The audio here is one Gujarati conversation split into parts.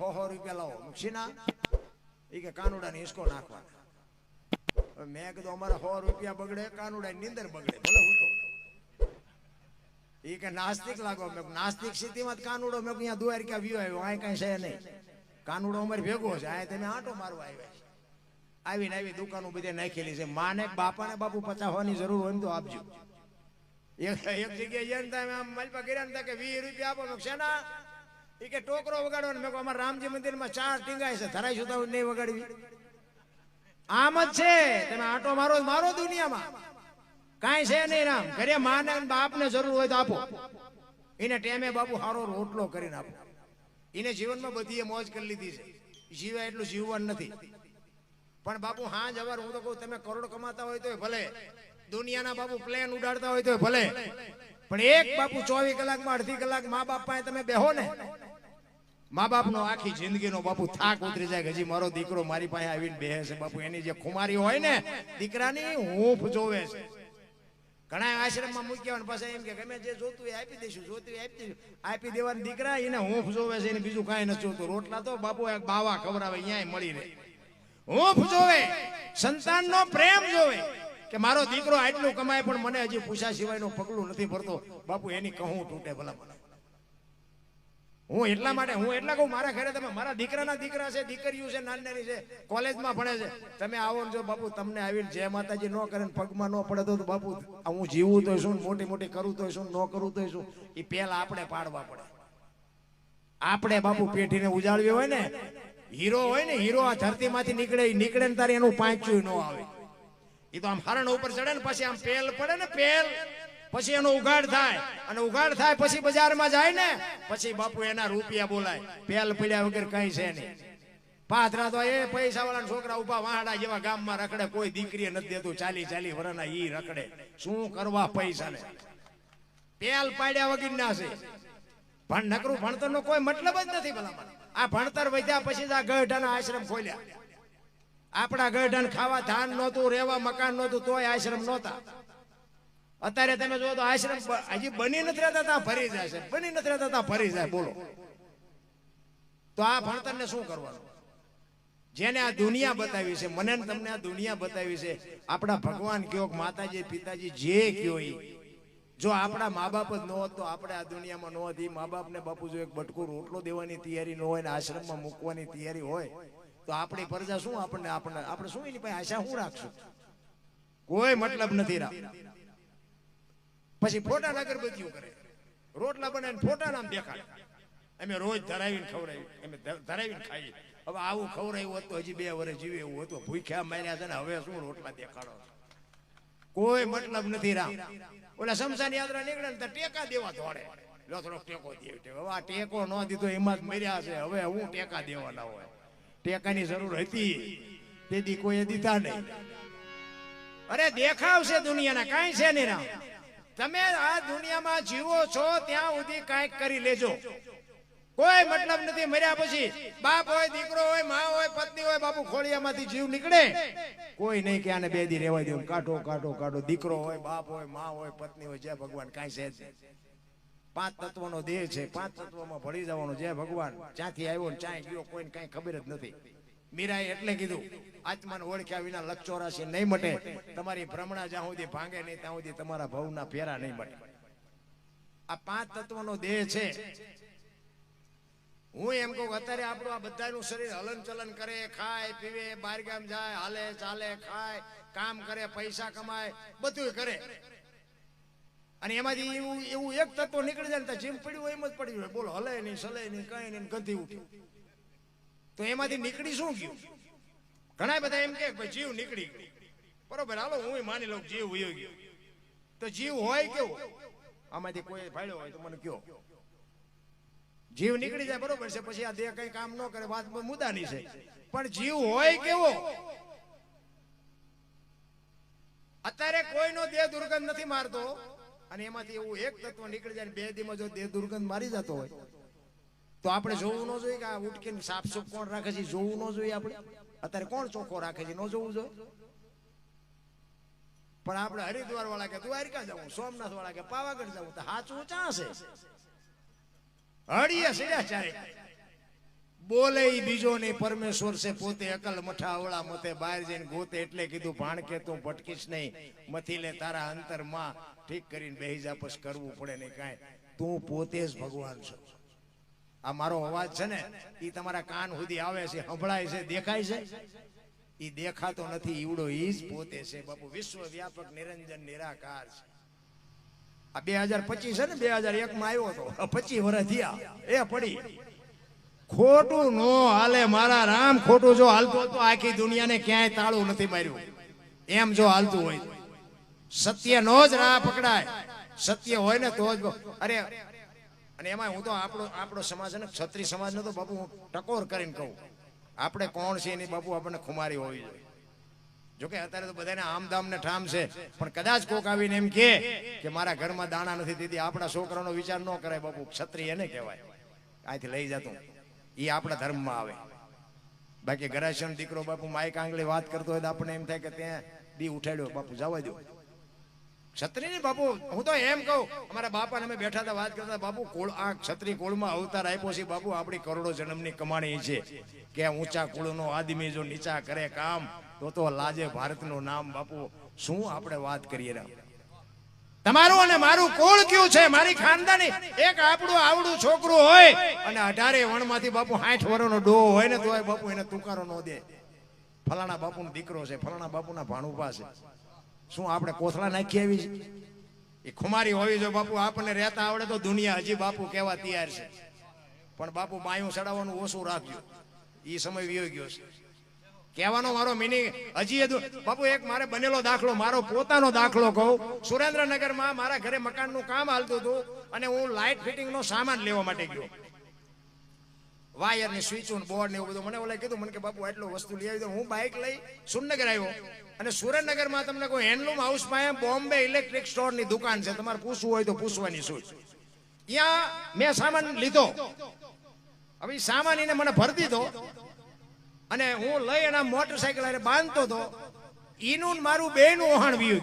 હો રૂપિયા લાવો. મુક્ષીના એ કે કાનુડા ને હિસકો નાખવા. મેં કીધું અમારા સો રૂપિયા બગડે કાનુડા નીંદર બગડે. ભલે હું તો એ કે નાસ્તિક લાગો. મેં નાસ્તિક સ્થિતિમાં કાનુડો. મેં અહીંયા દુવાર ક્યાં વ્યૂ આવ્યો? અહીં કઈ છે નહીં. કાનુડો અમારે ભેગો છે. આ તમે આંટો મારવા આવ્યા છે. આવીને આવી દુકાનો બધે નાખેલી છે. માને બાપાને બાપુ પચાવવાની જરૂર હોય તો આપજો. એક જગ્યાએ જઈને તમે આમ મલપા કર્યા ને કે વીસ રૂપિયા આપો. શેના? એ કે ટોકરો વગાડવાનો મેં કહું અમારા રામજી મંદિરમાં ચાર ટીંગાય છે ધરાઈ સુધા નહીં વગાડવી. આમ જ છે, તમે આટો મારો મારો દુનિયામાં. કાંઈ છે નહીં રામ. ઘરે માને ને બાપને જરૂર હોય તો આપો. એને ટેમે બાપુ સારો રોટલો કરીને આપો. એને જીવનમાં બધી મોજ કરી લીધી છે. જીવાય એટલું જીવવાનું નથી. પણ બાપુ હા જવાર હું તો કહું, તમે કરોડ કમાતા હોય તોય ભલે. દુનિયાના બાપુ પ્લેન ઉડાડતા હોય તોય ભલે. પણ એક બાપુ ચોવીસ કલાકમાં અડધી કલાક મા બાપ પાસે તમે બેહો ને મા બાપનો આખી જિંદગીનો બાપુ થાક ઉતરી જાય હજી મારો દીકરો મારી પાસે આવીને બેહે છે. બાપુ, એની જે ખુમારી હોય ને, દીકરાની હૂંફ જોવે છે. ઘણા આશ્રમમાં મૂક્યા હોય પછી એમ કે ગમે જે જોતું એ આપી દઈશું, જોતું આપી દઈશું. આપી દેવાનું દીકરા એને હૂંફ જોવે છે, એને બીજું કાંઈ નથી જોતું. રોટલા તો બાપુ એક બાવા ખવડાવે અહીંયા મળી રહે. હૂંફ જોવે, સંતાનનો પ્રેમ જોવે કે મારો દીકરો આટલું કમાય પણ મને હજી પૂછા સિવાયનું પગલું નથી ભરતો. બાપુ, એની કહું તૂટે ભલા. મને હું એટલા માટે હું એટલા કહું મારા ઘરે તમે મારા દીકરાના દીકરા છે દીકરીઓ છે નાની નાની છે કોલેજમાં ભણે છે. તમે આવો જો બાપુ તમને આવીને જય માતાજી ન કરે પગમાં ન પડે તો બાપુ હું જીવું તો શું મોટી મોટી કરું તો શું ન કરું તો શું એ પહેલા આપણે પાડવા પડે. આપણે બાપુ પેઢીને ઉજાળવી હોય ને હીરો હોય ને હીરો આ ધરતીમાંથી નીકળે નીકળે ને તારે એનું પાંચ્યું ન આવે. એ તો આમ હરણ ઉપર ચડે ને પછી આમ પેલ પડે ને પેલ. પછી એનો ઉઘાડ થાય. અને ઉઘાડ થાય પછી બજારમાં જાય ને, પછી બાપુ એના રૂપિયા બોલાય. પેલ પડ્યા વગર કઈ છે નહીં. પાથરા તો એ પૈસા વાળા છોકરા ઊભા વાહડા જેવા ગામમાં રખડે, કોઈ દીકરી નથી દેતું. ચાલી ચાલી વરના ઈ રખડે. શું કરવા પૈસા ને પેલ પાડ્યા વગર ના છે. પણ નકરું ભણતર નો કોઈ મતલબ જ નથી ભલામણ. આ ભણતર વધ્યા પછી જ આ ગઢાના આશ્રમ ખોલ્યા. આપણા ગઢાને ખાવા ધાન નહોતું રેવા મકાન નહોતું, તોય આશ્રમ નહોતા. અત્યારે તમે જો તો આશ્રમ હજી બની નથી રહેતા ત્યાં ફરી જાય છે બની નથી રહેતા ત્યાં ફરી જાય. બોલો. તો આ ભણતરને શું કરવાનું? જેને આ દુનિયા બતાવી છે, મને તમને આ દુનિયા બતાવી છે, આપણા ભગવાન કયો, માતાજી, પિતાજી, જે કયો જો આપણા મા બાપ જ ન હોત તો આપણે આ દુનિયામાં ન હોત. એ મા બાપને બાપુ જો એક બટકો રોટલો દેવાની તૈયારી ન હોય ને આશ્રમમાં મૂકવાની તૈયારી હોય, તો આપણી પ્રજા શું આપણને આપણને, આપણે શું એની પાસે આશા શું રાખશું? કોઈ મતલબ નથી રાખ પછી ફોટા અગરબત્તીઓ કરે. રોટલા બનાવીને ફોટા નામ દેખાડે. અમે રોજ ધરાવીને ખવડાવી અમે ધરાવીને ખાઈએ. હવે આવું ખવડાવ્યું હોત તો હજી બે વર્ષ જીવે એવું હતું. ભૂખ્યા માર્યા છે ને હવે શું રોટલા દેખાડો કોઈ મતલબ નથી રામ. ઓલા શમશાન યાત્રા નીકળે ને તો ટેકા દેવા દોડે. લો થોડો ટેકો દે હવે આ ટેકો ન દીધો એમાં જ મર્યા છે. હવે હું ટેકા દેવાના હોય? ટેકાની જરૂર હતી. તેથી કોઈએ દીધા નહીં. અરે દેખાવ છે દુનિયાના. કાંઈ છે નહીં રામ. તમે આ દુનિયામાં જીવો છો, ત્યાં સુધી કાંઈક કરી લેજો. કોઈ મતલબ નથી, મર્યા પછી બાપ હોય, દીકરો હોય, મા હોય, પત્ની હોય, બાપુ ખોળિયામાંથી જીવ નીકળે. કોઈ નહીં કે આને બે દી રહેવા દઉં કાઢો કાઢો કાઢો. દીકરો હોય, બાપ હોય, મા હોય, પત્ની હોય, જય ભગવાન, કાંઈ છે. પાંચ તત્વનો દેહ છે, પાંચ તત્વમાં ભળી જવાનો, જય ભગવાન. જ્યાંથી આવ્યો ને ચાય ગયો, કોઈને કાંઈ ખબર જ નથી. મીરાએ એટલે કીધું, આત્માને ઓળખ્યા વિના લક્ષોરાશી નહીં મટે. તમારી ભ્રમણા જ્યાં સુધી ભાંગે નહીં, ત્યાં સુધી તમારા ભવના ફેરા નહીં મટે. આ પાંચ તત્વનો દેહ છે. હું એમ કહું અત્યારે આપણું આ બધાનું શરીર હલન ચલન કરે, ખાય, પીવે બહાર ગામ જાય, હાલે, ચાલે, ખાય, કામ કરે, પૈસા કમાય બધું કરે. અને એમાંથી એવું એવું એક તત્વ નીકળી જાય ને જીમ પડ્યું એમ જ પડ્યું હોય. બોલો, હલે નહીં, સલે નહીં, કઈ નહીં, ગંધી ઉઠ્યું તો એમાંથી નીકળી શું ગયું? ઘણા બધા એમ કે ભાઈ જીવ નીકળી ગયો. બરોબર, હાલો, હું માની લઉં જીવ વયો ગયો. તો જીવ હોય કેવો? આમાંથી કોઈ ફાયદો હોય તો મને કયો. જીવ નીકળી જાય, બરોબર છે, પછી આ દેહ કઈ કામ ન કરે, વાત મુદ્દાની છે. પણ જીવ હોય કેવો? અત્યારે કોઈનો દેહ દુર્ગંધ નથી મારતો. અને એમાંથી એવું એક તત્વ નીકળી જાય બે દીમાં જો દેહ દુર્ગંધ મારી જતો હોય તો આપણે જોવું ન જોઈએ કે આ ઉટકીને સાફ સુફ કોણ રાખે છે, જોવું ન જોઈએ આપણે? અત્યારે કોણ ચોખ્ખો રાખે છે, ન જોવું જોઈએ? પણ આપણે હરિદ્વાર વાળા કે દ્વારકા જવું સોમનાથ વાળા કે પાવાગઢ જવું તો હાચું ચા હળીએ સીડ્યા ચારે. બોલે બીજો નહીં, પરમેશ્વર છે, પોતે અકલ મઠાવળા મતે બહાર જઈને ગોતે એટલે કીધું, ભાણ કે તું ભટકીશ નહીં, મથી લે તારા અંતરમાં ઠીક કરીને બેહી જાપસ કરવું પડે નહીં કાંઈ. તું પોતે જ ભગવાન છો. આ મારો અવાજ છે ને એ તમારા કાન સુધી આવે છે, સંભળાય છે, દેખાય છે? એ દેખાતો નથી, ઈવડો એ જ પોતે છે, બાપુ. વિશ્વ વ્યાપક નિરંજન નિરાકાર છે. આ બે હજાર પચીસ છે ને, બે હજાર એક માં આવ્યો હતો પચીસ વર્ષ થયા, એ પડી. ખોટું નો હાલે મારા રામ, ખોટું જો હાલતું તો આખી દુનિયાને ક્યાંય તાળું નથી માર્યું. એમ જો હાલતું હોય. સત્ય નો જ રાહ પકડાય. સત્ય હોય ને તો જ અરે અને એમાં હું તો આપણો આપણો સમાજ છે ને, ક્ષત્રિય સમાજ તો બાપુ હું ટકોર કરીને કહું. આપણે કોણ છે એની બાપુ આપણને ખુમારી હોવી જોઈએ. જોકે અત્યારે તો બધાને આમદામ ને ઠામ છે, પણ કદાચ કોક આવીને એમ કે કે મારા ઘરમાં દાણા નથી દીધી આપણા છોકરાનો વિચાર ન કરાય બાપુ. ક્ષત્રિય એને કહેવાય. આથી લઈ જતો એ આપણા ધર્મમાં આવે. બાકી ઘરાશન દીકરો બાપુ માઈક આંગળી વાત કરતો હોય તો આપણને એમ થાય કે ત્યાં દી ઉઠાડ્યો. બાપુ જવા દો ક્ષત્રિય ને બાપુ, હું તો એમ કહું, અમારા બાપાને અમે બેઠા હતા, વાત કરતા બાપુ, કુળ આ ક્ષત્રિય કુળમાં અવતાર આપ્યો છે, બાપુ, આપણી કરોડો જન્મની કમાણી છે. કે ઊંચા કુળનો આદમી જો નીચા કરે કામ, તો તો લાજે ભારતનું નામ, બાપુ, શું આપણે વાત કરીએ તમારું અને મારું કુળ કયું છે? મારી ખાનદાની. એક આપણું આવડું છોકરું હોય, અને અઢારે વણમાંથી બાપુ સાઠ વર્ષનો ડો હોય ને, તોય બાપુ એને તુકારો ન દે. ફલાણા બાપુનો દીકરો છે, ફલાણા બાપુના ભાણુભા છે. શું આપણે કોથળા નાખી આવી છે? એ ખુમારી હોવી જો બાપુ, આપણને રહેતા આવડે તો દુનિયા હજી બાપુ કહેવા તૈયાર છે. પણ બાપુ બાયું ચડાવવાનું ઓછું રાખજો. એ સમય વિયો ગયો છે. કહેવાનો મારો મિનિંગ હજી બાપુ એક મારે બનેલો દાખલો, મારો પોતાનો દાખલો કહું. સુરેન્દ્રનગરમાં મારા ઘરે મકાનનું કામ હાલતું હતું અને હું લાઇટ ફિટિંગનો સામાન લેવા માટે ગયો. વાયર ને સ્વિચ બોર્ડ ને એવું બધું. મને ઓલા કીધું, મને કે, બાપુ, આટલું વસ્તુ લઈ આવી દો. હું બાઇક લઈ સુરનગર આવ્યો. અને સુરેન્દ્રનગરમાં તમને કોઈ હેન્ડલૂમ હાઉસમાં બોમ્બે ઇલેક્ટ્રિક સ્ટોરની દુકાન છે. તમારે પૂછવું હોય તો પૂછવાની શું ત્યાં મેં સામાન લીધો. હવે સામાન એને મને ભરી દીધો. અને હું લઈ એના મોટરસાયકલ હારે બાંધતો હતો. ઈનું ને મારું બેનું ઓહાણ વ્યુ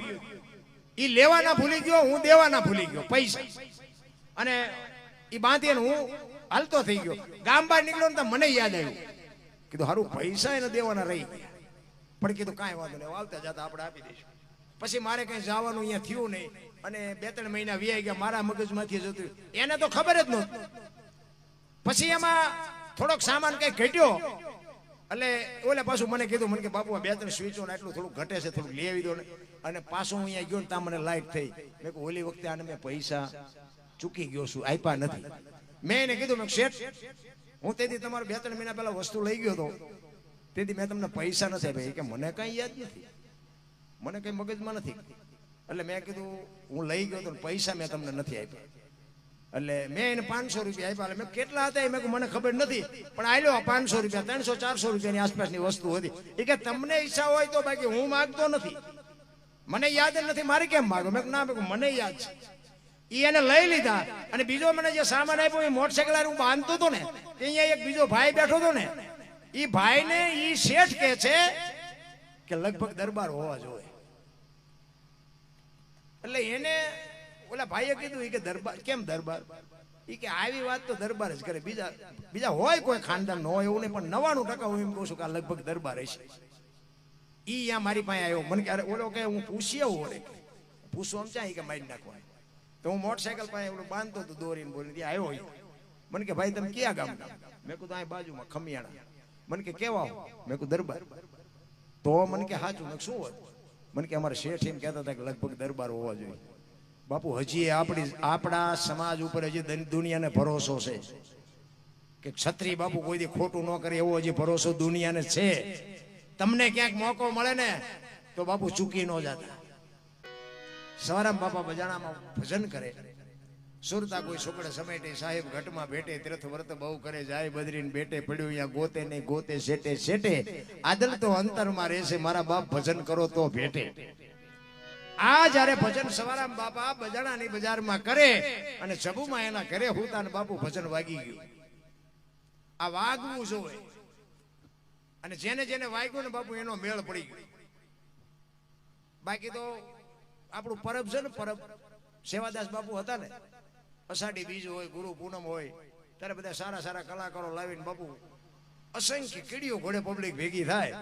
એ લેવાના ભૂલી ગયો, હું દેવાના ભૂલી ગયો, પૈસા. અને એ બાંધીને હું હાલતો થઈ ગયો. ગામ બહાર નીકળ્યો ને તો મને યાદ આવ્યું. કીધું સારું પૈસા એને દેવાના રહી ગયા. પણ કીધું, કાંઈ વાંધો નહીં આવતા જતા આપણે આપી દઈશું. પછી મારે કઈ જવાનું અહીંયા થયું નહીં. અને બે ત્રણ મહિના વ્યાઈ ગયા, મારા મગજમાંથી જતું એને તો ખબર જ નહોતી. પછી એમાં થોડોક સામાન કઈ ઘટ્યો. એટલે ઓલે પાછું મને કીધું, મને કે, બાપુ બે ત્રણ સ્વીચો ને એટલું થોડું ઘટે છે, થોડું લઈ આવી દો ને. અને પાછું હું અહીંયા ગયો ને ત્યાં મને લાઈટ થઈ. મેં ઓલી વખતે આને મેં પૈસા ચૂકી ગયો છું, આપ્યા નથી. મેં એને કીધું મેં શેઠ, હું તેથી તમારે બે ત્રણ મહિના પહેલા વસ્તુ લઈ ગયો હતો. તેથી મેં તમને પૈસા નથી આપ્યા. કે મને કઈ યાદ નથી. મને કઈ મગજમાં નથી. એટલે મેં કીધું, હું લઈ ગયો હતો પૈસા મેં તમને નથી આપ્યા. એટલે મેં એને પાંચસો રૂપિયા આપ્યા. એટલે મેં કેટલા હતા મેં મને ખબર નથી. પણ આલ્યો પાંચસો રૂપિયા, ત્રણસો, ચારસો રૂપિયાની આસપાસની વસ્તુ હતી. એ કે તમને ઈચ્છા હોય તો બાકી હું માગતો નથી. મને યાદ નથી. મારે કેમ માગો મેં ના મને યાદ છે. ઈ એને લઈ લીધા. અને બીજો મને જે સામાન આપ્યો, એ મોટરસાયકલ હું બાંધતો હતો ને અહીંયા એક બીજો ભાઈ બેઠો હતો ને એ ભાઈને એ શેઠ કે છે કે લગભગ દરબાર હોવા જોઈએ. એટલે એને ઓલા ભાઈએ કીધું કે દરબાર, કેમ દરબાર? એ કે આવી વાત તો દરબાર જ કરે. બીજા બીજા હોય કોઈ ખાનદાન, ન હોય એવું નહીં, પણ નવાણું ટકા હું એમ કહું છું કે આ લગભગ દરબાર હશે. ઈ અહીંયા મારી પાસે આવ્યો. મને કે ઓલો કે હું પૂછી આવું ઓરે પૂછું આમ ચાય કે મારી નાખવા તો હું મોટરસાયકલ પાસે ઓલું બાંધતો હતો દોરીને બોલી ત્યાં આવ્યો હોય મને કે, ભાઈ, તમે ક્યાં ગામ મેં કીધું અહીં બાજુમાં ખમિયાણા મને કે, કેવા મેં કીધું, દરબાર. તો મને કે સાચું મેં શું હોય મને કે, અમારે શેઠ એમ કહેતા હતા કે લગભગ દરબાર હોવા જોઈએ. બાપુ, હજી આપણી આપણા સમાજ ઉપર હજી દુનિયાને ભરોસો છે. કે ક્ષત્રિય બાપુ કોઈ ખોટું ન કરે, એવો હજી ભરોસો દુનિયાને છે. તમને ક્યાંક મોકો મળે ને, તો બાપુ ચૂકી ન જતા. સવારામ બાપા બજાણામાં ભજન કરે. સુરતા કોઈ સુકડે સમેટે, સાહેબ ઘટમાં ભેટે, તીર્થ વ્રત બહુ કરે, જાય બદરીને બેટે પડ્યું, અહીંયા ગોતે નહીં ગોતે, શેટે શેટે. આદલ તો અંતરમાં રહેશે, મારા બાપ ભજન કરો તો ભેટે. આ જ્યારે ભજન સવારામ બાપા બજાણાની બજારમાં કરે અને જબુમાં એના ઘરે હુતાન ને બાપુ ભજન વાગી ગયું. આ વાગવું જોવે અને જેને જેને વાગ્યું ને બાપુ એનો મેળ પડી ગયો. બાકી તો આપણું પરબ છે ને પરબ. સેવાદાસ બાપુ હતા ને, અષાઢી બીજ હોય, ગુરુ પૂનમ હોય, ત્યારે બધા સારા સારા કલાકારો લાવીને બાપુ અસંખ્ય કીડીઓ ઘોડે પબ્લિક ભેગી થાય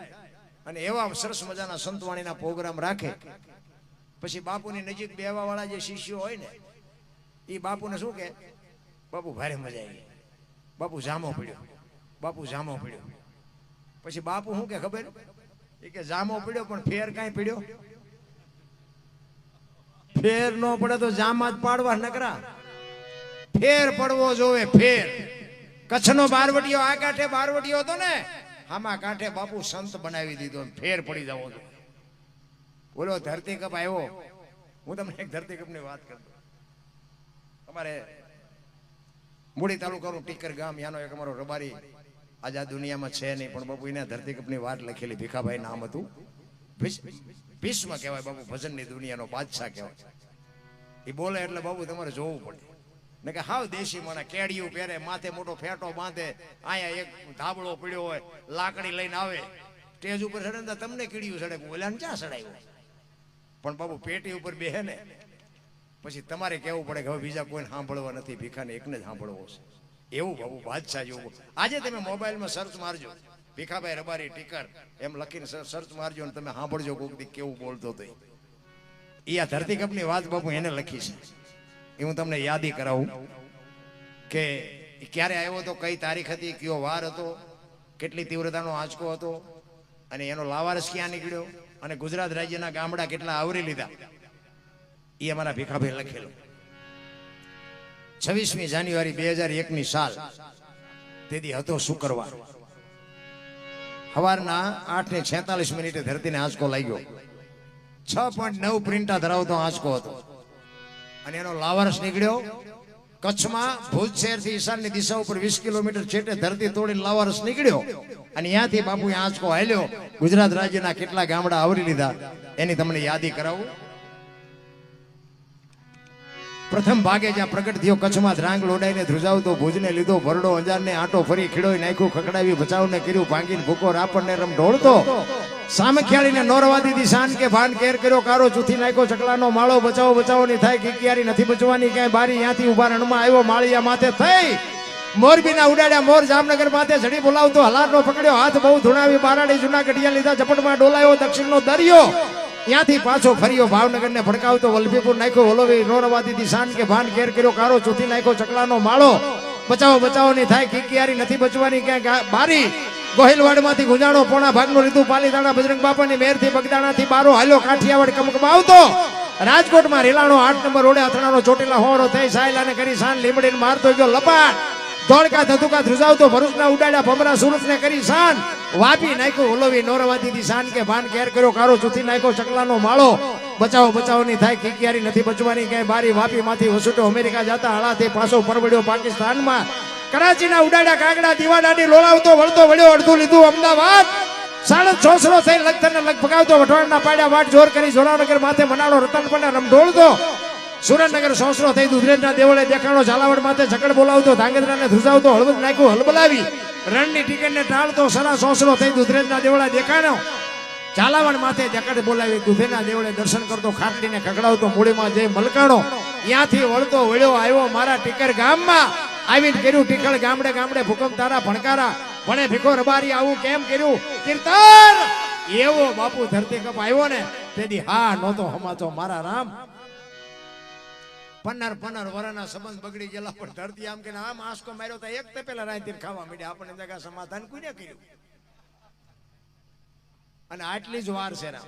અને એવા સરસ મજાના સંતવાણીના પ્રોગ્રામ રાખે. પછી બાપુની નજીક બેવા વાળા જે શિષ્યો હોય ને એ બાપુને શું કે, બાપુ, ભારે મજા આવી બાપુ જામો પડ્યો. બાપુ જામો પડ્યો. પછી બાપુ શું કે ખબર? એ કે, જામો પડ્યો પણ ફેર કાંઈ પડ્યો? ફેર ન પડે તો જામા જ પાડવા નકરા. ફેર પડવો જોવે ફેર. કચ્છનો બારવટીયો આ કાંઠે બારવટીયો હતો ને, આમાં કાંઠે બાપુ સંત બનાવી દીધો ફેર પડી જવો જોઈએ બોલો, ધરતી કપ આવ્યો. હું તમને એક ધરતી કપની વાત કરું. અમારે મૂડી તાલુકાનું ટીકર ગામ, યાનો એક અમારો રબારી આજે દુનિયામાં છે નહીં, પણ બાપુ એને ધરતી કપની વાત લખેલી ભીખાભાઈ નામ હતું. ભીષ્મ કહેવાય બાબુ ભજનની દુનિયાનો બાદશાહ કહેવાય. એ બોલે એટલે બાબુ તમારે જોવું પડે. ને કે હાવ દેશી મને કેડિયું પહેરે, માથે મોટો ફેટો બાંધે અહીંયા એક ધાબળો પડ્યો હોય, લાકડી લઈને આવે. સ્ટેજ ઉપર ચડે તમને કીડિયું ચડે. ઓલાને ક્યાં ચડાવ્યું? પણ બાબુ પેટી ઉપર બેહે ને, પછી તમારે કહેવું પડે કે હવે બીજા કોઈને સાંભળવા નથી, ભીખાને એકને જ સાંભળવો છે. એવું બાબુ બાદશાહ જેવું. આજે તમે મોબાઈલમાં સર્ચ મારજો. ભીખાભાઈ રબારી ટીકર, એમ લખીને સર્ચ મારજો ને તમે સાંભળજો કોઈક કેવું બોલતો હતો. ઈ આ ધરતી કપની વાત બાપુ એને લખી છે. એ હું તમને યાદી કરાવું કે ક્યારે આવ્યો હતો, કઈ તારીખ હતી, કયો વાર હતો, કેટલી તીવ્રતાનો આંચકો હતો અને એનો લાવારસ ક્યાં નીકળ્યો અને ગુજરાત રાજ્યના ગામડા કેટલા આવરી લીધા. એ અમારા ભીખાભાઈ લખેલું. છવ્વીસમી જાન્યુઆરી બે હજાર એકની સાલ. તેથી હતો શુક્રવાર. સવારના આઠ ને છેતાલીસ મિનિટે ધરતીને આંચકો લાગ્યો. છ પોઈન્ટ નવ પ્રિન્ટા ધરાવતો આંચકો હતો. અને એનો લાવારસ નીકળ્યો. કચ્છમાં ભુજ શહેરથી ઈશાનની દિશા ઉપર વીસ કિલોમીટર છેટે ધરતી તોડીને લાવારસ નીકળ્યો. અને ત્યાંથી બાપુએ આંચકો હાલ્યો. ગુજરાત રાજ્યના કેટલા ગામડા આવરી લીધા, એની તમને યાદી કરાવું. પ્રથમ ભાગે જ્યાં પ્રગટ થયો કચ્છમાં ધ્રાંગ લોડાઈને ધ્રુજાવતો ભુજને લીધો ભરડો અંજારને આટો ફરી ખીડોઈ નાખ્યું ખકડાવી બચાવને કર્યું, ભાંગીને ભૂકો રાપણને રમ ઢોળતો. સામખિયાળીને નોરવા દીધી શાન કે ભાન કેર કર્યો, કારો ચૂથી નાખ્યો, ચકલાનો માળો બચાવો બચાવો, ની થાય, કિકિયારી નથી બચવાની, ક્યાંય બારી ત્યાંથી ઊભા રણમાં આવ્યો, માળિયા માથે થઈ. મોરબીના ઉડાડ્યા, મોર જામનગર માથે ઝડી બોલાવતો, હલારનો પકડ્યો, હાથ બહુ ધુણાવી, બારાડી જુના ગઢિયા લીધા, ઝપટમાં ડોલાયો, દક્ષિણનો દરિયો. ત્યાંથી પાછો ફર્યો, ભાવનગરને ભડકાવતો વલભીપુર નાખ્યો, વલોવી નોરવાદી દિશાન કે ભાન કેર કર્યો, કારો ચૂથી નાખ્યો, ચકલાનો માળો. બચાવો બચાવો નહીં થાય કિકિયારી નથી બચવાની, ક્યાંક બારી ગોહિલવાડમાંથી ગુંજાણો, પોણા ભાગનું લીધું, પાલીતાણા, બજરંગ બાપાની મેરથી બગદાણાથી બારો હાલ્યો કાઠિયાવાડ કમકમાવતો રાજકોટમાં રેલાણો, આઠ નંબર રોડે અથડાનો ચોટીલા હોરો થઈ, સાયલાને કરી સાન લીમડીને મારતો ગયો, લપાટ. ધોળકા ધતુકા ધ્રુજાવતો ભરૂચના ઉડાડ્યા ભમરા સુરતને કરી શાન. વાપી નાખ્યો, ઓલોવી નોરવાદીથી શાન કે ભાન ઘેર કર્યો કારો ચૂથી નાખ્યો, ચકલાનો માળો. બચાવો બચાવો ની થાય કિકિયારી નથી બચવાની, ક્યાંય બારી વાપીમાંથી વસૂટો અમેરિકા જતા હળાથી પાછો પરવડ્યો પાકિસ્તાનમાં. કરાચીના ઉડાડ્યા કાગડા દીવાડાની લોળાવતો વળતો, વળ્યો, અડધું લીધું, અમદાવાદ. સાડા છોસરો થઈ લગતરને લગ ભગાવતો વઢવાણના પાડ્યા વાટ જોર કરી જોરાવનગર માથે મનાડો રતન પણ રમઢોળતો. સુરેન્દ્રનગર સોસરો થઈ દુધરેજના દેવળે દેખાણો ઝાલાવડ માથે ઝકડ બોલાવતો, ધાંગધ્રાને ધ્રુજાવતો હળવદ નાખ્યું, હલબલાવી. રણની ટિકિટને ટાળતો, સરા સોસરો થઈ દુધરેજના દેવળે દેખાણો ઝાલાવડ માથે જકડ બોલાવી. દુધેના દેવળે દર્શન કરતો, ખાટલીને ખકડાવતો મૂળીમાં જઈ મલકાણો ત્યાંથી વળતો, વળ્યો, આવ્યો મારા ટીકર ગામમાં. આવીને કર્યું ટીકળ ગામડે ગામડે ભૂકંપ તારા ભણકારા. ભણે ભીખો રબારી, આવું કેમ કર્યું? કીર્તન! એવો બાપુ ધરતી કપ આવ્યો ને, તેથી હા, નહોતો હમાતો મારા રામ. પન્નાર પન્નાર વરાના સંબંધ બગડી ગયેલા પણ ધરતી આમ કે આમ આંસકો માર્યો તો એક તે પેલા રાયતીર ખાવા મીડ્યા. આપણને જગા સમાધાન કોઈને કર્યું? અને આટલી જ વાર છે રામ.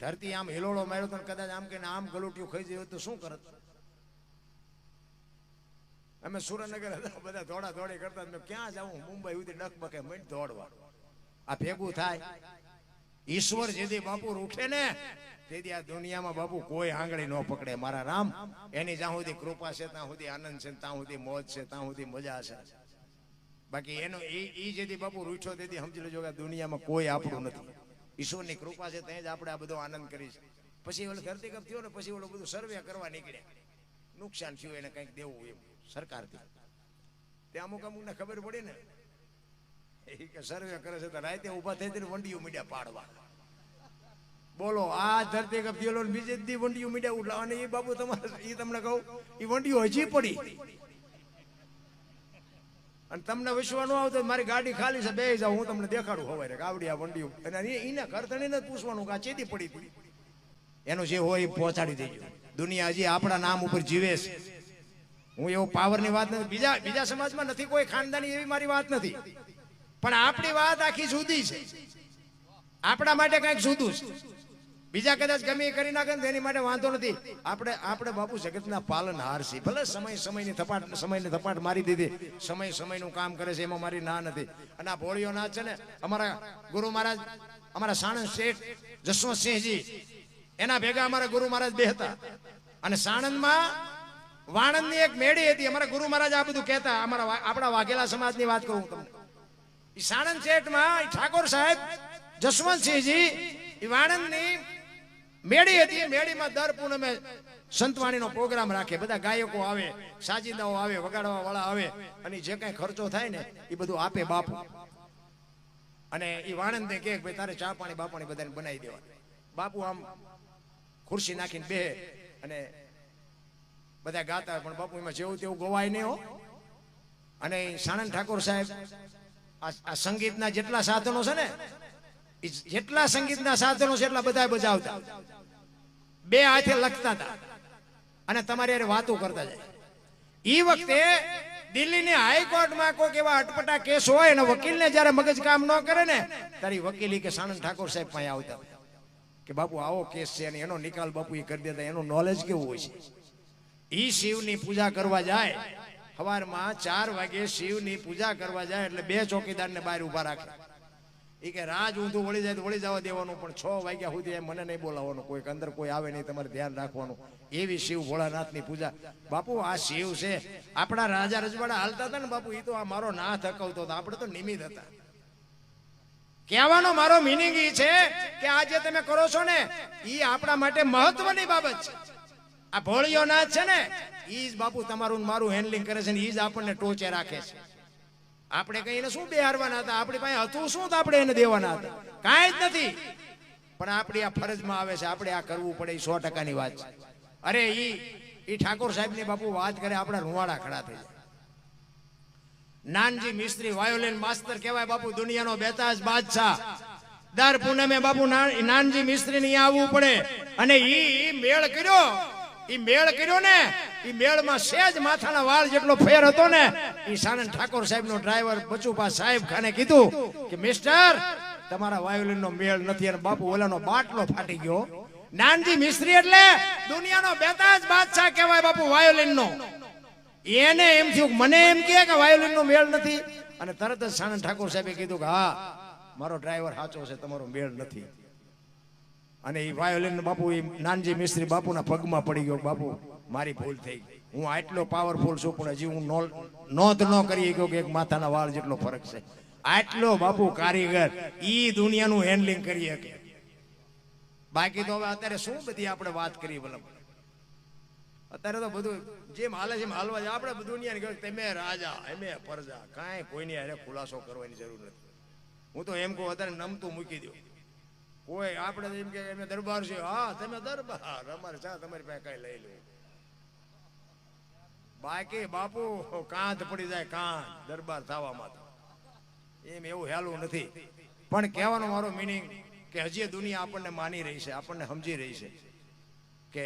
ધરતી આમ હિલોળો માર્યો તો કદાચ આમ કે આમ ગલોટિયું ખાઈ જાય તો શું કરત? અમે સુરેન્દ્રનગર હતા, બધા દોડા દોડી કરતા. ક્યાં જાઉં? મુંબઈ સુધી ડકબકે મંડ દોડવા. આ ભેગું થાય. ઈશ્વર જેથી બાપુ રૂઠે ને, તેથી આ દુનિયામાં બાપુ કોઈ આંગળી ન પકડે. મારા રામ, એની જ્યાં સુધી કૃપા છે, ત્યાં સુધી આનંદ છે, ત્યાં સુધી મોજ છે, ત્યાં સુધી મજા છે. બાકી એનો એ ઈ જેથી બાપુ રૂઠ્યો, તેથી સમજી લેજો કે દુનિયામાં કોઈ આપણું નથી. ઈશ્વરની કૃપા છે, ત્યાં જ આપણે આ બધો આનંદ કરીશ પછી ઓલો ધરતી કપ થયો ને, પછી ઓલું બધું સર્વે કરવા નીકળ્યા. નુકસાન થયું, એને કંઈક દેવું એમ, સરકારથી. તે અમુક અમુકને ખબર પડી ને સર્વે કરે છે રાતે ઊભા થઈ જઈને વંડીઓ મીડિયા પાડવા. બોલો, આ ધરતી કપ થયેલો બીજે દી વંડીઓ મીડિયા ઉઠલા અને એ બાબુ તમારે એ તમને કહું એ વંડીઓ હજી પડી. અને તમને વિશ્વાસ ન આવતો મારી ગાડી ખાલી છે બે જાવ હું તમને દેખાડું હવે ગાવડી આ વંડી અને એના ઘરતણીને જ પૂછવાનું કે આ ચેતી પડી એનું જે હોય એ પહોંચાડી દેજો. દુનિયા હજી આપણા નામ ઉપર જીવે છે. હું એવો પાવરની વાત નથી. બીજા બીજા સમાજમાં નથી કોઈ ખાનદાની એવી મારી વાત નથી. પણ આપણી વાત આખી જુદી છે. આપણા માટે કંઈક જુદું છે. બીજા કદાચ ગમે કરી નાખે ને તેની માટે વાંધો નથી. આપણે આપણે બાપુ જગતના પાલનહાર છીએ. ભલે સમય, સમયની થપાટ સમયની થપાટ મારી દીધી. સમય, સમયનું કામ કરે છે, એમાં મારી ના નથી. અને આ ભોળીઓ ના છે ને, અમારા ગુરુ મહારાજ, અમારા સાણંદ શેઠ જસવંતસિંહજી એના ભેગા અમારા ગુરુ મહારાજ બે હતા. અને સાણંદમાં વાણંદની એક મેળી હતી. અમારા ગુરુ મહારાજ આ બધું કહેતા. અમારા આપણા વાઘેલા સમાજની વાત કરું તમને. ઈ સાણંદ શેઠમાં ઠાકોર સાહેબ, જસવંતસિંહજી એ વાણંદની મેળી હતી. એ મેળીમાં દર પૂનમે સંતવાણીનો પ્રોગ્રામ રાખે. બધા ગાયકો આવે, સાજીદાઓ આવે વગાડવા વાળા આવે અને જે કાંઈ ખર્ચો થાય ને એ બધું આપે બાપુ. અને એ વાણંદને કે ભાઈ, તારે ચા પાણી બાપાણી બધાને બનાવી દેવા બાપુ આમ ખુરશી નાખીને બે અને બધા ગાતા પણ બાપુ એમાં જેવું તેવું ગવાય નહીં હો. અને સાણંદ ઠાકોર સાહેબ આ સંગીતના જેટલા સાધનો છે ને જેટલા સંગીતના સાધનો છે એટલા બધા બજાવતા. બે હાથે લખતા હતા. અને તમારી હારે વાતો કરતા જાય. એ વખતે દિલ્હીની હાઈકોર્ટમાં કોઈક એવા અટપટા કેસ હોય અને વકીલને જ્યારે મગજ કામ ન કરે ને તારી વકીલી કે, સાણંદ ઠાકોર સાહેબ પાસે આવતા. કે, બાપુ, આવો કેસ છે અને એનો નિકાલ બાપુ એ કરી દેતા, એનું નોલેજ કેવું હોય છે? ઈ શિવની પૂજા કરવા જાય. સવારમાં ચાર વાગે શિવની પૂજા કરવા જાય એટલે બે ચોકીદારને બહાર ઊભા રાખે. એ કે રાજ ઊંધું વળી જાય તો વળી જવા દેવાનું, પણ છ વાગ્યા સુધી મને નહીં બોલાવવાનું. કોઈ અંદર કોઈ આવે નહીં, તમારે ધ્યાન રાખવાનું. એવી શિવ ભોળાનાથની પૂજા. બાપુ, આ શિવ છે. આપણા રાજા રજવાડા હાલતા હતા ને બાપુ એ તો આ મારો નાથ હકવતો હતો. આપણે તો નિમિત હતા. કહેવાનો મારો મિનિંગ એ છે કે આ જે તમે કરો છો ને એ આપણા માટે મહત્વની બાબત છે. આ ભોળિયો નાથ છે ને ઈ જ બાપુ તમારું મારું હેન્ડલિંગ કરે છે ને ઈ જ આપણને ટોચે રાખે છે. આપણે કઈ શું બેહારવાના હતા? આપણી પાસે હતું શું આપણે એને દેવાના હતા? કાંઈ જ નથી. પણ આપણી આ ફરજમાં આવે છે, આપણે આ કરવું પડે સો ટકાની વાત છે. અરે ઈ ઈ ઠાકોર સાહેબની બાપુ વાત કરે, આપણા રૂવાડા ખડા થઈ જાય. નાનજી મિસ્ત્રી, વાયોલિન માસ્તર કહેવાય બાપુ, દુનિયાનો બેતાજ બાદશાહ. દર પૂનમે બાપુ નાનજી મિસ્ત્રી ની આવવું પડે. અને ઈ મેળ કર્યો. ઈ મેળ કર્યો ને, ઈ મેળમાં સેજ માથાના વાળ જેટલો ફેર હતો ને, ઈ સાનંદ ઠાકોર સાહેબનો ડ્રાઈવર બચુપા સાહેબ ખાને કીધું કે, મિસ્ટર, તમારા વાયોલિન નો મેળ નથી, અને બાપુ ઓલાનો બાટલો ફાટી ગયો. નાનજી મિસ્ત્રી એટલે દુનિયાનો બેતાજ બાદશાહ કહેવાય બાપુ વાયોલિન નો એને એમ થયું, મને એમ કહે કે વાયોલિન નો મેળ નથી. અને તરત જ સાનંદ ઠાકોર સાહેબે કીધું કે, હા, મારો ડ્રાઈવર સાચો છે, તમારો મેળ નથી. અને એ વાયોલિન બાપુ એ નાનજી મિસ્ત્રી બાપુના પગમાં પડી ગયો બાપુ, મારી ભૂલ થઈ હું આટલો પાવરફુલ છું પણ હજી હું નોંધ ન કરી ગયો કે એક માથાના વાળ જેટલો ફરક છે. આટલો બાપુ કારીગર, ઈ દુનિયાનું હેન્ડલિંગ કરી શકે. બાકી તો હવે અત્યારે શું બધી આપણે વાત કરીએ ભલે અત્યારે તો બધું જેમ હાલે છે એમ હાલવા જાય આપણે દુનિયાને કહ્યું, તમે રાજા એમે પરજા, કાંઈ કોઈની અરે ખુલાસો કરવાની જરૂર નથી. હું તો એમ કહું, અત્યારે નમતું મૂકી દો કોઈ આપણે એમ કે અમે દરબાર છે હા, તમે દરબાર. અમારે ચા તમારી પાસે કઈ લઈ લો. બાકી બાપુ, કાંધ પડી જાય કાંધ, દરબાર થવામાં. એમ એવું હેલું નથી. પણ કહેવાનો મારો મિનિંગ કે હજી દુનિયા આપણને માની રહી છે, આપણને સમજી રહી છે કે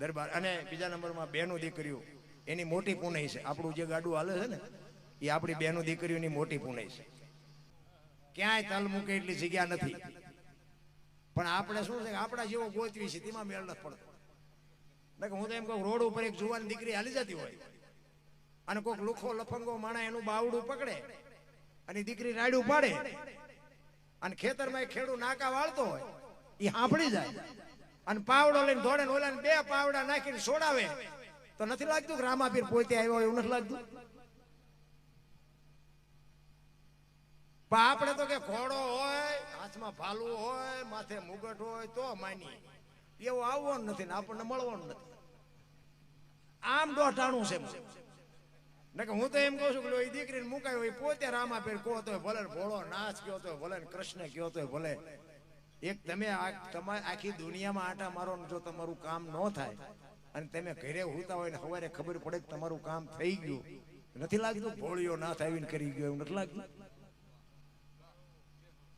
દરબાર. અને બીજા નંબરમાં બેનું દીકરીઓ, એની મોટી પુનઈ છે. આપણું જે ગાડું હાલે છે ને, એ આપણી બેનું દીકરીઓની મોટી પુનઈ છે. ક્યાંય તલ મૂકે એટલી જગ્યા નથી. પણ આપણે શું છે આપણા જેવો ગોતવી છે, તેમાં મેળ નથી પડતો. હું તો એમ કહું, રોડ ઉપર એક જુવાન દીકરી હાલી જતી હોય. અને કોઈક લુખો લફંગો માણા એનું બાવડું પકડે અને દીકરી રાડ્યું પાડે. અને ખેતરમાં એક ખેડૂત નાકા વાળતો હોય એ સાંભળી જાય. અને પાવડો લઈને ધોળે ઓલાને બે પાવડા નાખીને છોડાવે તો નથી લાગતું કે રામાપીર પોતે આવ્યો એવું નથી લાગતું? પણ આપણે તો કે ઘોડો હોય, હાથમાં ભાલું હોય, માથે મુગટ હોય, તો માની. એવું આવવાનું નથી ને, આપણને મળવાનું નથી. આમ દોઢાણું છે કે હું તો એમ કહું છું કે દીકરીને મુકાય હોય, પોતે રામાપીર કહો તો ભલે ભોળો નાચ કયો તો ભલે કૃષ્ણ કયો તો ભલે. એક તમે તમારે આખી દુનિયામાં આટા મારો જો તમારું કામ ન થાય, અને તમે ઘરે હોતા હોય ને સવારે ખબર પડે કે તમારું કામ થઈ ગયું. નથી લાગતું ભોળિયો ના થાય કરી ગયો, એવું નથી લાગતું?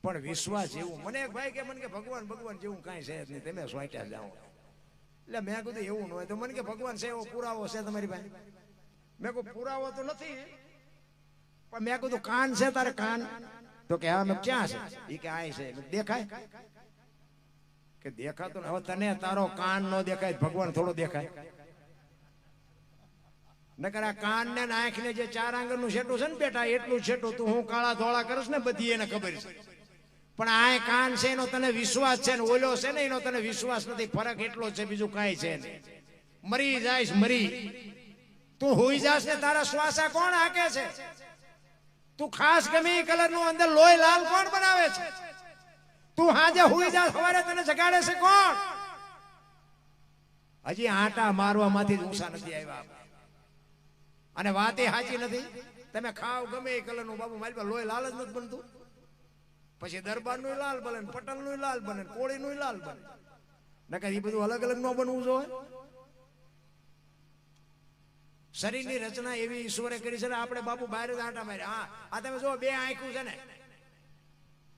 પણ વિશ્વાસ જેવું. મને એક ભાઈ કે, મને કે ભગવાન ભગવાન જેવું કાંઈ છે જ નહીં, તમે સ્વાટ્યા જાઓ. એટલે મેં કીધું એવું ન હોય તો મને કે, ભગવાન છે, એવો પુરાવો છે તમારી પાસે? મેં કહું પુરાવો તો નથી, પણ મેં કીધું, કાન છે તારે કાન. તો કે, હા ક્યાં છે? એ કે આ છે. દેખાય? કે, દેખાતો ને હવે તને તારો કાન નો દેખાય, ભગવાન થોડો દેખાય. નકર આ કાન ને આંખ ને જે ચાર આંગણનું છેટું છે ને બેટા, એટલું છેટું તું હું કાળા ધોળા કરીશ ને બધી એને ખબર છે. પણ આ કાન છે, એનો તને વિશ્વાસ છે ને ઓલો છે ને, એનો તને વિશ્વાસ નથી. ફરક એટલો છે, બીજું કાંઈ છે નહીં. મરી જાઈશ, મરી. તું હોઈ જાશ ને તારા શ્વાસા કોણ હાકે છે? તું ખાસ ગમે કલરનું અંદર લોહી લાલ કોણ બનાવે છે? તું હાજે હોઈ જાશ, સવારે તને જગાડે છે કોણ? હજી આટા મારવામાંથી જ ઊંસા નથી આવ્યા. અને વાત એ સાચી નથી. તમે ખાવ ગમે કલરનું બાબુ, મારી પાસે લોહી લાલ જ નથી બનતું. પછી દરબારનું લાલ બને પટલનું લાલ બને કોળી નું લાલ બને. નકર એ બધું અલગ અલગ ન બનવું જોઈએ. શરીરની રચના એવી ઈશ્વરે કરી છે ને આપણે બાપુ બહાર જ આટા મારે હા, આ તમે જો બે આંખું છે ને.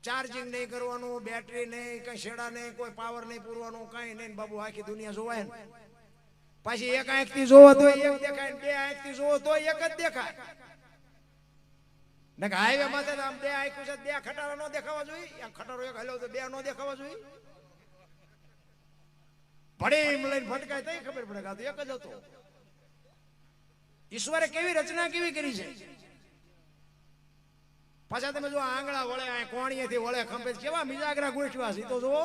ચાર્જિંગ નહીં કરવાનું, બેટરી નહીં, કઈ શેડા નહીં, કોઈ પાવર નહીં પૂરવાનું, કઈ નહીં બાબુ આખી દુનિયા જોવાય ને. પછી એક આંખથી જોવો તો એક દેખાય બે આંખથી જોવો તો એક જ દેખાય. ને હાઈવે માં આમ બે આખું છે બે ખટારા નો દેખાવા જોઈએ. આ ખટારો એક હલ્યો તો બે નો દેખાવા જોઈએ. ભડીમ લઈને ફટકાય તો ખબર પડે કે એક જ હતો. ઈશ્વરે કેવી રચના કેવી કરી છે? પાછા તમે જો આંગળા વળે આ કોણીએથી વળે ખંભે કેવા મિજાગરા ગોઠવા છે? તો જુઓ.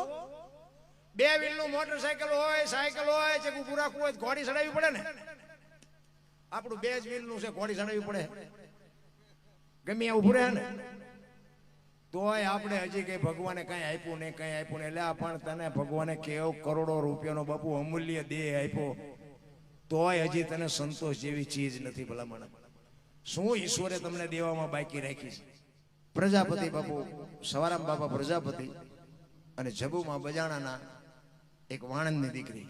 બે વ્હીલનું મોટરસાયકલ હોય સાયકલ હોય છે પૂરા હોય ઘોડી ચડાવવી પડે ને? આપણું બે જ વ્હીલનું છે ઘોડી ચડાવવી પડે. ગમે ઉભું રહે ને, તોય આપણે હજી કઈ ભગવાને કઈ આપ્યું નહીં, કઈ આપ્યું નહીં. એટલે પણ તને ભગવાને કેવો કરોડો રૂપિયાનો બાપુ અમૂલ્ય દેહ આપ્યો. તોય હજી તને સંતોષ જેવી ચીજ નથી ભલામણ. શું ઈશ્વરે તમને દેવામાં બાકી રાખી છે? પ્રજાપતિ બાપુ, સવારામ બાપા પ્રજાપતિ અને જબુમાં બજાણાના એક વાણંદની દીકરી.